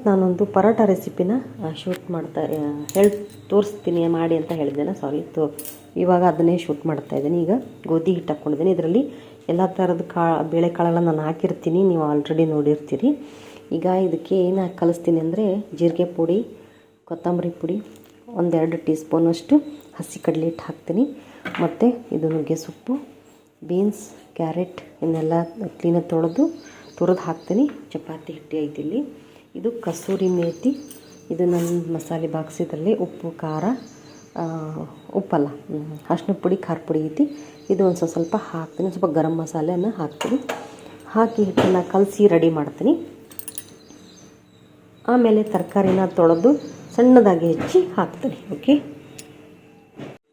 ಇವತ್ತು ನಾನೊಂದು ಪರೋಟ ರೆಸಿಪಿನ ಶೂಟ್ ಮಾಡ್ತಾ ಹೇಳಿ, ತೋರಿಸ್ತೀನಿ, ಮಾಡಿ ಅಂತ ಹೇಳಿದ್ದೇನೆ ಸಾರಿ ತೋ, ಇವಾಗ ಅದನ್ನೇ ಶೂಟ್ ಮಾಡ್ತಾ ಇದ್ದೀನಿ. ಈಗ ಗೋಧಿ ಹಿಟ್ಟು ಹಾಕ್ಕೊಂಡಿದ್ದೀನಿ ಇದರಲ್ಲಿ ಎಲ್ಲ ಥರದ ಕಾ ಬೇಳೆಕಾಳೆಲ್ಲ ನಾನು ಹಾಕಿರ್ತೀನಿ, ನೀವು ಆಲ್ರೆಡಿ ನೋಡಿರ್ತೀರಿ. ಈಗ ಇದಕ್ಕೆ ಏನು ಕಲಿಸ್ತೀನಿ ಅಂದರೆ ಜೀರಿಗೆ ಪುಡಿ, ಕೊತ್ತಂಬರಿ ಪುಡಿ, ಒಂದೆರಡು ಟೀ ಸ್ಪೂನಷ್ಟು ಹಸಿ ಕಡಲೆ ಹಿಟ್ಟು ಹಾಕ್ತೀನಿ. ಮತ್ತು ಇದು ನುಗ್ಗೆ ಸೊಪ್ಪು ಬೀನ್ಸ್, ಕ್ಯಾರೆಟ್, ಇನ್ನೆಲ್ಲ ಕ್ಲೀನಾಗಿ ತೊಳೆದು ತುರಿದು ಹಾಕ್ತೀನಿ. ಚಪಾತಿ ಹಿಟ್ಟು ಐತಿ ಇಲ್ಲಿ ಇದು ಕಸೂರಿ ಮೇಥಿ ಇದು ನನ್ನ ಮಸಾಲೆ ಬಾಕ್ಸಿದಲ್ಲಿ ಉಪ್ಪು, ಖಾರ ಉಪ್ಪಲ್ಲ ಅರ್ಶಿನ ಪುಡಿ, ಖಾರ ಪುಡಿ ಐತಿ. ಇದು ಒಂದು ಸ್ವಲ್ಪ ಸ್ವಲ್ಪ ಹಾಕ್ತೀನಿ ಸ್ವಲ್ಪ ಗರಂ ಮಸಾಲೆಯನ್ನು ಹಾಕ್ತೀನಿ. ಹಾಕಿ ಹಿಟ್ಟನ್ನು ಕಲಸಿ ರೆಡಿ ಮಾಡ್ತೀನಿ. ಆಮೇಲೆ ತರಕಾರಿನ ತೊಳೆದು ಸಣ್ಣದಾಗಿ ಹೆಚ್ಚಿ ಹಾಕ್ತೀನಿ ಓಕೆ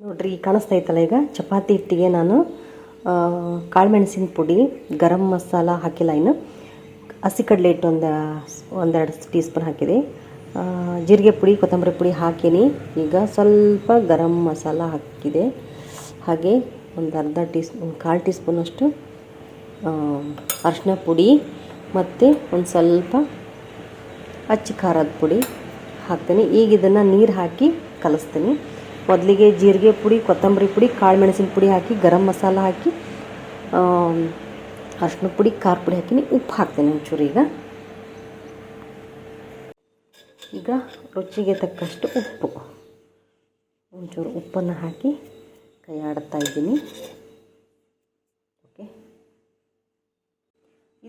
ನೋಡ್ರಿ ಇತ್ತಲ್ಲ ಈಗ? ಚಪಾತಿ ಹಿಟ್ಟಿಗೆ ನಾನು ಕಾಳುಮೆಣಸಿನ ಪುಡಿ, ಗರಂ ಮಸಾಲ ಹಾಕಿಲ್ಲ ಇನ್ನು. ಹಸಿ ಕಡಲೆ ಹಿಟ್ಟು ಒಂದು, ಒಂದೆರಡು ಟೀ ಸ್ಪೂನ್ ಹಾಕಿದೆ ಜೀರಿಗೆ ಪುಡಿ, ಕೊತ್ತಂಬರಿ ಪುಡಿ ಹಾಕೀನಿ. ಈಗ ಸ್ವಲ್ಪ ಗರಂ ಮಸಾಲ ಹಾಕಿದೆ. ಹಾಗೆ ಒಂದು ಅರ್ಧ ಟೀ ಸ್ಪೂನ್ ಕಾಲು ಟೀ ಸ್ಪೂನಷ್ಟು ಅರಿಶಿನ ಪುಡಿ ಮತ್ತು ಒಂದು ಸ್ವಲ್ಪ ಅಚ್ಚ ಖಾರದ ಪುಡಿ ಹಾಕ್ತೀನಿ. ಈಗ ಇದನ್ನು ನೀರು ಹಾಕಿ ಕಲಿಸ್ತೀನಿ. ಮೊದಲಿಗೆ ಜೀರಿಗೆ ಪುಡಿ, ಕೊತ್ತಂಬರಿ ಪುಡಿ, ಕಾಳು ಮೆಣಸಿನ ಪುಡಿ ಹಾಕಿ, ಗರಂ ಮಸಾಲ ಹಾಕಿ ಅರಿಶಿನ ಪುಡಿ, ಖಾರ ಪುಡಿ ಹಾಕಿನಿ ಉಪ್ಪು ಹಾಕ್ತೀನಿ ಒಂಚೂರು ಈಗ. ಈಗ ರುಚಿಗೆ ತಕ್ಕಷ್ಟು ಉಪ್ಪು. ಒಂಚೂರು ಉಪ್ಪನ್ನು ಹಾಕಿ ಕೈ ಆಡ್ತಾ ಇದ್ದೀನಿ. ಓಕೆ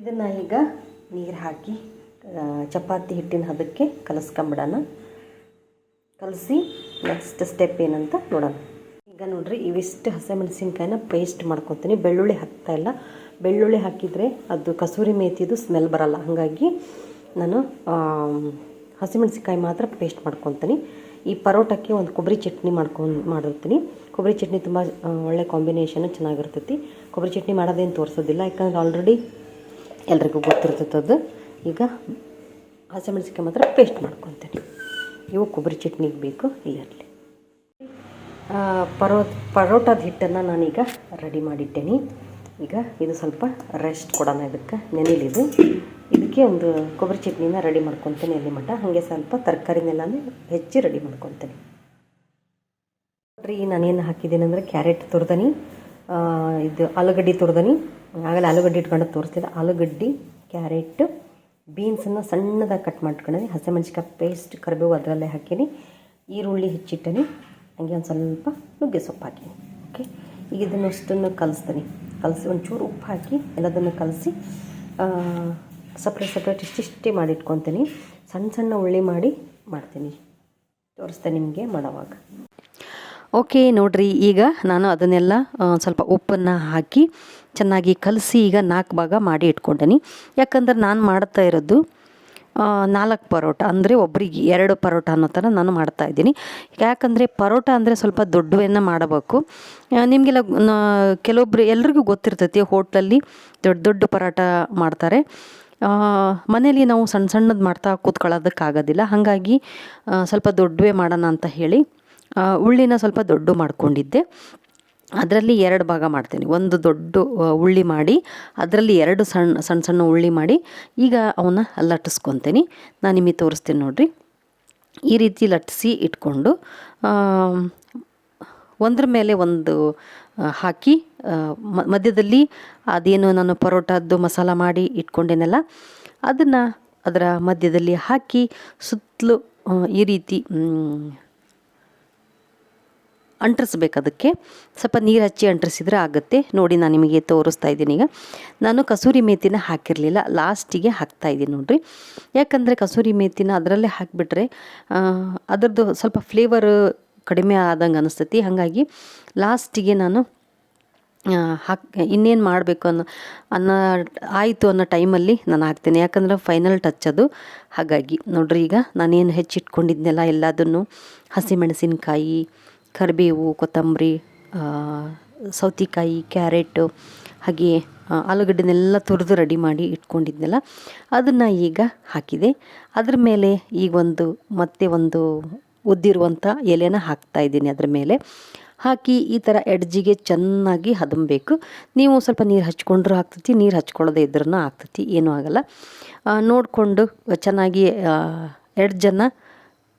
ಇದನ್ನು ಈಗ ನೀರು ಹಾಕಿ ಚಪಾತಿ ಹಿಟ್ಟಿನ ಹದಕ್ಕೆ ಕಲಸ್ಕೊಂಬಿಡೋಣ. ಕಲಸಿ ನೆಕ್ಸ್ಟ್ ಸ್ಟೆಪ್ ಏನಂತ ನೋಡೋಣ. ಈಗ ನೋಡ್ರಿ, ಇವಿಷ್ಟು ಹಸಿಮೆಣಸಿನ್ಕಾಯಿನ ಪೇಸ್ಟ್ ಮಾಡ್ಕೊತೀನಿ. ಬೆಳ್ಳುಳ್ಳಿ ಹಾಕ್ತಾ ಇಲ್ಲ. ಬೆಳ್ಳುಳ್ಳಿ ಹಾಕಿದರೆ ಅದು ಕಸೂರಿ ಮೇಥಿದು ಸ್ಮೆಲ್ ಬರಲ್ಲ. ಹಾಗಾಗಿ ನಾನು ಹಸಿಮೆಣಸಿನ್ಕಾಯಿ ಮಾತ್ರ ಪೇಸ್ಟ್ ಮಾಡ್ಕೊತೀನಿ. ಈ ಪರೋಟಕ್ಕೆ ಒಂದು ಕೊಬ್ಬರಿ ಚಟ್ನಿ ಮಾಡ್ಕೊಂಡು ಮಾಡಿರ್ತೀನಿ. ಕೊಬ್ಬರಿ ಚಟ್ನಿ ತುಂಬ ಒಳ್ಳೆ ಕಾಂಬಿನೇಷನು ಚೆನ್ನಾಗಿರ್ತೈತಿ. ಕೊಬ್ಬರಿ ಚಟ್ನಿ ಮಾಡೋದೇನು ತೋರಿಸೋದಿಲ್ಲ. ಯಾಕಂದ್ರೆ ಆಲ್ರೆಡಿ ಎಲ್ರಿಗೂ ಅದು. ಈಗ ಹಸಿಮೆಣಸಿನ್ಕಾಯಿ ಮಾತ್ರ ಪೇಸ್ಟ್ ಮಾಡ್ಕೊತೀನಿ. ಇವು ಕೊಬ್ಬರಿ ಚಟ್ನಿಗೆ ಬೇಕು ಇಲ್ಲಿರಲಿ ಪರೋ ಪರೋಟದ ಹಿಟ್ಟನ್ನು ನಾನೀಗ ರೆಡಿ ಮಾಡಿಟ್ಟೇನಿ. ಈಗ ಇದು ಸ್ವಲ್ಪ ರೆಸ್ಟ್ ಕೊಡೋಣ ಇದಕ್ಕೆ, ನೆನೆಲಿದು. ಇದಕ್ಕೆ ಒಂದು ಕೊಬ್ಬರಿ ಚಟ್ನಿನ ರೆಡಿ ಮಾಡ್ಕೊತೀನಿ ಎಲ್ಲಿ ಮಟ್ಟ ಹಾಗೆ ಸ್ವಲ್ಪ ತರಕಾರಿನೆಲ್ಲನೂ ಹೆಚ್ಚಿ ರೆಡಿ ಮಾಡ್ಕೊತೀನಿ. ನೋಡ್ರಿ ನಾನೇನು ಹಾಕಿದ್ದೀನಿ ಅಂದರೆ ಕ್ಯಾರೆಟ್ ತುರ್ದನಿ ಇದು ಆಲೂಗಡ್ಡೆ ತುರ್ದನಿ. ಆಗಲೇ ಆಲೂಗಡ್ಡೆ ಇಟ್ಕೊಂಡು ತೋರಿಸ್ತಿದ್ದೆ ಆಲೂಗಡ್ಡೆ, ಕ್ಯಾರೆಟ್, ಬೀನ್ಸನ್ನು ಸಣ್ಣದಾಗಿ ಕಟ್ ಮಾಡ್ಕೊಂಡಿ ಹಸಿಮೆಣ್ಸಿಕಾಯಿ ಪೇಸ್ಟ್ ಕರಿಬೇವು ಅದರಲ್ಲೇ ಹಾಕೀನಿ. ಈರುಳ್ಳಿ ಹೆಚ್ಚಿಟ್ಟನಿ. ಹಂಗೆ ಒಂದು ಸ್ವಲ್ಪ ನುಗ್ಗೆ ಸೊಪ್ಪು ಹಾಕಿ. ಓಕೆ ಈಗ ಇದನ್ನು ಅಷ್ಟನ್ನು ಕಲಿಸ್ತೀನಿ. ಕಲಸಿ ಒಂಚೂರು ಉಪ್ಪು ಹಾಕಿ ಎಲ್ಲದನ್ನು ಕಲಸಿ ಸಪ್ರೇಟ್ ಸಪ್ರೇಟ್ ಇಷ್ಟಿಷ್ಟೇ ಮಾಡಿ ಇಟ್ಕೊತೀನಿ ಸಣ್ಣ ಸಣ್ಣ ಉಳ್ಳಿ ಮಾಡಿ ಮಾಡ್ತೀನಿ. ತೋರಿಸ್ತೇನೆ ನಿಮಗೆ ಮಾಡೋವಾಗ. ಓಕೆ ನೋಡ್ರಿ, ಈಗ ನಾನು ಅದನ್ನೆಲ್ಲ ಸ್ವಲ್ಪ ಉಪ್ಪನ್ನು ಹಾಕಿ ಚೆನ್ನಾಗಿ ಕಲಸಿ ಈಗ ನಾಲ್ಕು ಭಾಗ ಮಾಡಿ ಇಟ್ಕೊಂಡೇನಿ ಯಾಕಂದ್ರೆ ನಾನು ಮಾಡ್ತಾ ಇರೋದು ನಾಲ್ಕು ಪರೋಟ ಅಂದರೆ ಒಬ್ರಿಗೆ ಎರಡು ಪರೋಟ ಅನ್ನೋ ಥರ ನಾನು ಮಾಡ್ತಾ ಇದ್ದೀನಿ. ಯಾಕಂದರೆ ಪರೋಟ ಅಂದರೆ ಸ್ವಲ್ಪ ದೊಡ್ಡವೇನ ಮಾಡಬೇಕು. ನಿಮಗೆಲ್ಲ ಕೆಲವೊಬ್ರು ಎಲ್ರಿಗೂ ಗೊತ್ತಿರ್ತೈತಿ ಹೋಟ್ಲಲ್ಲಿ ದೊಡ್ಡ ದೊಡ್ಡ ಪರೋಟ ಮಾಡ್ತಾರೆ. ಮನೇಲಿ ನಾವು ಸಣ್ಣ ಸಣ್ಣದು ಮಾಡ್ತಾ ಕೂತ್ಕೊಳ್ಳೋದಕ್ಕಾಗೋದಿಲ್ಲ. ಹಾಗಾಗಿ ಸ್ವಲ್ಪ ದೊಡ್ಡವೇ ಮಾಡೋಣ ಅಂತ ಹೇಳಿ ಉಳ್ಳಿನ ಸ್ವಲ್ಪ ದೊಡ್ಡ ಮಾಡ್ಕೊಂಡಿದ್ದೆ. ಅದರಲ್ಲಿ ಎರಡು ಭಾಗ ಮಾಡ್ತೀನಿ. ಒಂದು ದೊಡ್ಡ ಉಳ್ಳಿ ಮಾಡಿ, ಅದರಲ್ಲಿ ಎರಡು ಸಣ್ಣ ಸಣ್ಣ ಸಣ್ಣ ಉಳ್ಳಿ ಮಾಡಿ, ಈಗ ಅವನ್ನ ಲಟ್ಟಿಸ್ಕೊತೀನಿ. ನಾನು ನಿಮಗೆ ತೋರಿಸ್ತೀನಿ ನೋಡಿರಿ. ಈ ರೀತಿ ಲಟ್ಟಿಸಿ ಇಟ್ಕೊಂಡು ಒಂದ್ರ ಮೇಲೆ ಒಂದು ಹಾಕಿ ಮಧ್ಯದಲ್ಲಿ ಅದೇನು ನಾನು ಪರೋಟದ್ದು ಮಸಾಲ ಮಾಡಿ ಇಟ್ಕೊಂಡೇನಲ್ಲ, ಅದನ್ನು ಅದರ ಮಧ್ಯದಲ್ಲಿ ಹಾಕಿ, ಸುತ್ತಲೂ ಈ ರೀತಿ ಅಂಟಿಸ್ಬೇಕು ಅದಕ್ಕೆ. ಸ್ವಲ್ಪ ನೀರು ಹಚ್ಚಿ ಅಂಟಿಸಿದ್ರೆ ಆಗುತ್ತೆ. ನೋಡಿ ನಾನು ನಿಮಗೆ ತೋರಿಸ್ತಾ ಇದ್ದೀನಿ ಈಗ. ನಾನು ಕಸೂರಿ ಮೇಥಿನ ಹಾಕಿರಲಿಲ್ಲ. ಲಾಸ್ಟಿಗೆ ಹಾಕ್ತಾ ಇದ್ದೀನಿ ನೋಡಿರಿ. ಯಾಕಂದರೆ ಕಸೂರಿ ಮೇಥಿನ ಅದರಲ್ಲೇ ಹಾಕಿಬಿಟ್ರೆ ಅದರದ್ದು ಸ್ವಲ್ಪ ಫ್ಲೇವರ್ ಕಡಿಮೆ ಆದಂಗೆ ಅನಿಸ್ತೈತಿ. ಹಾಗಾಗಿ ಲಾಸ್ಟಿಗೆ ನಾನು ಹಾಕ್, ಇನ್ನೇನು ಮಾಡಬೇಕು ಅನ್ನೋ ಅನ್ನೋ, ಆಯಿತು ಅನ್ನೋ ಟೈಮಲ್ಲಿ ನಾನು ಹಾಕ್ತೇನೆ. ಯಾಕಂದ್ರೆ ಫೈನಲ್ ಟಚ್ ಅದು. ಹಾಗಾಗಿ ನೋಡ್ರಿ ಈಗ ನಾನೇನು ಹೆಚ್ಚಿಟ್ಕೊಂಡಿದ್ನೆಲ್ಲ ಎಲ್ಲದನ್ನು. ಹಸಿಮೆಣಸಿನ್ಕಾಯಿ ಕರಿಬೇವು, ಕೊತ್ತಂಬರಿ ಸೌತೆಕಾಯಿ, ಕ್ಯಾರೆಟು ಹಾಗೆ ಆಲೂಗಡ್ಡೆನೆಲ್ಲ ತುರಿದು ರೆಡಿ ಮಾಡಿ ಇಟ್ಕೊಂಡಿದ್ನಲ್ಲ, ಅದನ್ನು ಈಗ ಹಾಕಿದೆ. ಅದ್ರ ಮೇಲೆ ಈಗ ಒಂದು, ಮತ್ತೆ ಒಂದು ಉದ್ದಿರುವಂಥ ಎಲೆನ ಹಾಕ್ತಾ ಇದ್ದೀನಿ ಅದ್ರ ಮೇಲೆ. ಹಾಕಿ ಈ ಥರ ಎಡ್ಜಿಗೆ ಚೆನ್ನಾಗಿ ಹದಮಬೇಕು. ನೀವು ಸ್ವಲ್ಪ ನೀರು ಹಚ್ಕೊಂಡ್ರೂ ಆಗ್ತೈತಿ, ನೀರು ಹಚ್ಕೊಳ್ಳೋದೇ ಇದ್ರೂ ಆಗ್ತೈತಿ, ಏನೂ ಆಗಲ್ಲ. ನೋಡಿಕೊಂಡು ಚೆನ್ನಾಗಿ ಎಡ್ಜನ್ನು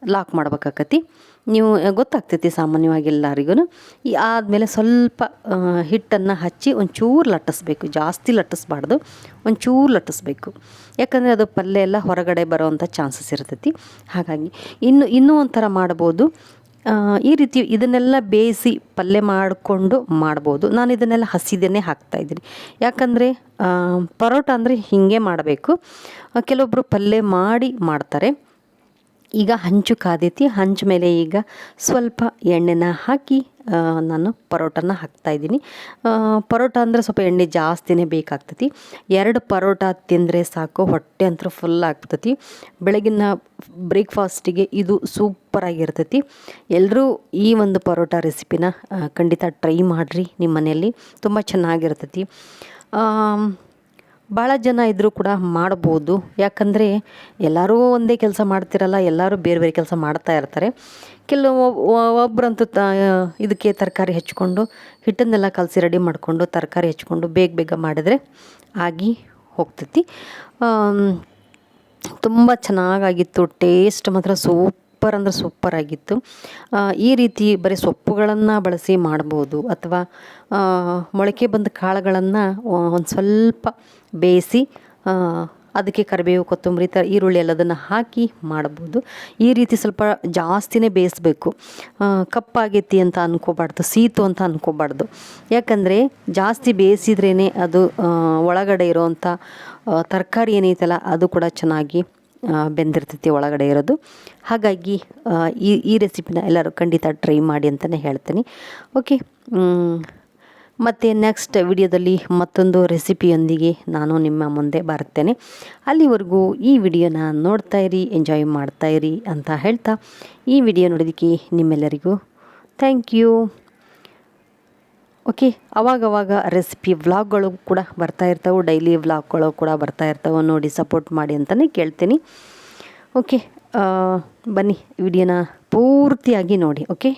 ಲಾಕ್ ಮಾಡ್ಬೇಕಾಕತಿ. ನೀವು ಗೊತ್ತಾಗ್ತೈತಿ ಸಾಮಾನ್ಯವಾಗಿ ಎಲ್ಲರಿಗೂ ಈ ಆದಮೇಲೆ ಸ್ವಲ್ಪ ಹಿಟ್ಟನ್ನು ಹಚ್ಚಿ ಒಂಚೂರು ಲಟ್ಟಿಸ್ಬೇಕು, ಜಾಸ್ತಿ ಲಟ್ಟಿಸ್ಬಾರ್ದು, ಒಂಚೂರು ಲಟ್ಟಿಸ್ಬೇಕು. ಯಾಕಂದರೆ ಅದು ಪಲ್ಯ ಎಲ್ಲ ಹೊರಗಡೆ ಬರೋವಂಥ ಚಾನ್ಸಸ್ ಇರ್ತೈತಿ. ಹಾಗಾಗಿ ಇನ್ನು, ಇನ್ನೂ ಒಂಥರ ಮಾಡ್ಬೋದು. ಈ ರೀತಿ ಇದನ್ನೆಲ್ಲ ಬೇಯಿಸಿ ಪಲ್ಯ ಮಾಡಿಕೊಂಡು ಮಾಡ್ಬೋದು. ನಾನು ಇದನ್ನೆಲ್ಲ ಹಸಿದನ್ನೇ ಹಾಕ್ತಾಯಿದ್ದೀನಿ ಯಾಕಂದರೆ ಪರೋಟ ಅಂದರೆ ಹೀಗೆ ಮಾಡಬೇಕು. ಕೆಲವೊಬ್ಬರು ಪಲ್ಯ ಮಾಡಿ ಮಾಡ್ತಾರೆ. ಈಗ ಹಂಚು ಕಾದೈತಿ. ಹಂಚು ಮೇಲೆ ಈಗ ಸ್ವಲ್ಪ ಎಣ್ಣೆನ ಹಾಕಿ ನಾನು ಪರೋಟನ ಹಾಕ್ತಾಯಿದ್ದೀನಿ ಪರೋಟ ಅಂದರೆ ಸ್ವಲ್ಪ ಎಣ್ಣೆ ಜಾಸ್ತಿನೇ ಬೇಕಾಗ್ತತಿ. ಎರಡು ಪರೋಟ ತಿಂದರೆ ಸಾಕು, ಹೊಟ್ಟೆ ಅಂತೂ ಫುಲ್ ಆಗ್ತತಿ. ಬೆಳಗಿನ ಬ್ರೇಕ್ಫಾಸ್ಟಿಗೆ ಇದು ಸೂಪರಾಗಿರ್ತೈತಿ ಎಲ್ಲರೂ ಈ ಒಂದು ಪರೋಟ ರೆಸಿಪಿನ ಖಂಡಿತ ಟ್ರೈ ಮಾಡಿರಿ ನಿಮ್ಮ ಮನೆಯಲ್ಲಿ ತುಂಬ ಚೆನ್ನಾಗಿರ್ತೈತಿ. ಭಾಳ ಜನ ಇದ್ದರೂ ಕೂಡ ಮಾಡ್ಬೋದು. ಯಾಕಂದರೆ ಎಲ್ಲರೂ ಒಂದೇ ಕೆಲಸ ಮಾಡ್ತಿರಲ್ಲ, ಎಲ್ಲರೂ ಬೇರೆ ಬೇರೆ ಕೆಲಸ ಮಾಡ್ತಾ ಇರ್ತಾರೆ. ಕೆಲವು ಒಬ್ಬರಂತೂ ತ, ಇದಕ್ಕೆ ತರಕಾರಿ ಹೆಚ್ಕೊಂಡು ಹಿಟ್ಟನ್ನೆಲ್ಲ ಕಲಸಿ ರೆಡಿ ಮಾಡಿಕೊಂಡು ತರಕಾರಿ ಹೆಚ್ಕೊಂಡು ಬೇಗ ಬೇಗ ಮಾಡಿದರೆ ಆಗಿ ಹೋಗ್ತೈತಿ. ತುಂಬ ಚೆನ್ನಾಗಾಗಿತ್ತು, ಟೇಸ್ಟ್ ಮಾತ್ರ ಸೂಪರ್ ಅಂದರೆ ಸೂಪರ್ ಆಗಿತ್ತು. ಈ ರೀತಿ ಬರೀ ಸೊಪ್ಪುಗಳನ್ನು ಬಳಸಿ ಮಾಡ್ಬೋದು ಅಥವಾ ಮೊಳಕೆ ಬಂದ ಕಾಳುಗಳನ್ನು ಒಂದು ಸ್ವಲ್ಪ ಬೇಯಿಸಿ ಅದಕ್ಕೆ ಕರಿಬೇವು, ಕೊತ್ತಂಬರಿ ಥರ ಈರುಳ್ಳಿ ಎಲ್ಲದನ್ನು ಹಾಕಿ ಮಾಡ್ಬೋದು. ಈ ರೀತಿ ಸ್ವಲ್ಪ ಜಾಸ್ತಿನೇ ಬೇಯಿಸ್ಬೇಕು. ಕಪ್ಪಾಗೈತಿ ಅಂತ ಅನ್ಕೋಬಾರ್ದು, ಸೀತು ಅಂತ ಅನ್ಕೋಬಾರ್ದು. ಯಾಕಂದರೆ ಜಾಸ್ತಿ ಬೇಯಿಸಿದ್ರೇ ಅದು ಒಳಗಡೆ ಇರೋವಂಥ ತರಕಾರಿ ಏನೈತಲ್ಲ ಅದು ಕೂಡ ಚೆನ್ನಾಗಿ ಬೆಂದಿರ್ತೈತಿ ಒಳಗಡೆ ಇರೋದು. ಹಾಗಾಗಿ ಈ ಈ ರೆಸಿಪಿನ ಎಲ್ಲರೂ ಖಂಡಿತ ಟ್ರೈ ಮಾಡಿ ಅಂತಲೇ ಹೇಳ್ತೀನಿ. ಓಕೆ ಮತ್ತು ನೆಕ್ಸ್ಟ್ ವಿಡಿಯೋದಲ್ಲಿ ಮತ್ತೊಂದು ರೆಸಿಪಿಯೊಂದಿಗೆ ನಾನು ನಿಮ್ಮ ಮುಂದೆ ಬರ್ತೇನೆ ಅಲ್ಲಿವರೆಗೂ ಈ ವಿಡಿಯೋನ ನೋಡ್ತಾ ಇರಿ ಎಂಜಾಯ್ ಮಾಡ್ತಾ ಇರಿ ಅಂತ ಹೇಳ್ತಾ ಈ ವಿಡಿಯೋ ನೋಡೋದಕ್ಕೆ ನಿಮ್ಮೆಲ್ಲರಿಗೂ ಥ್ಯಾಂಕ್ ಯು ಓಕೆ, ಅವಾಗವಾಗ ರೆಸಿಪಿ ವ್ಲಾಗ್ಗಳು ಕೂಡ ಬರ್ತಾ ಇರ್ತವೆ ಡೈಲಿ ವ್ಲಾಗ್ಗಳು ಕೂಡ ಬರ್ತಾ ಇರ್ತವೆ, ನೋಡಿ ಸಪೋರ್ಟ್ ಮಾಡಿ ಅಂತಲೇ ಕೇಳ್ತೀನಿ. ಓಕೆ ಬನ್ನಿ, ವಿಡಿಯೋನ ಪೂರ್ತಿಯಾಗಿ ನೋಡಿ, ಓಕೆ?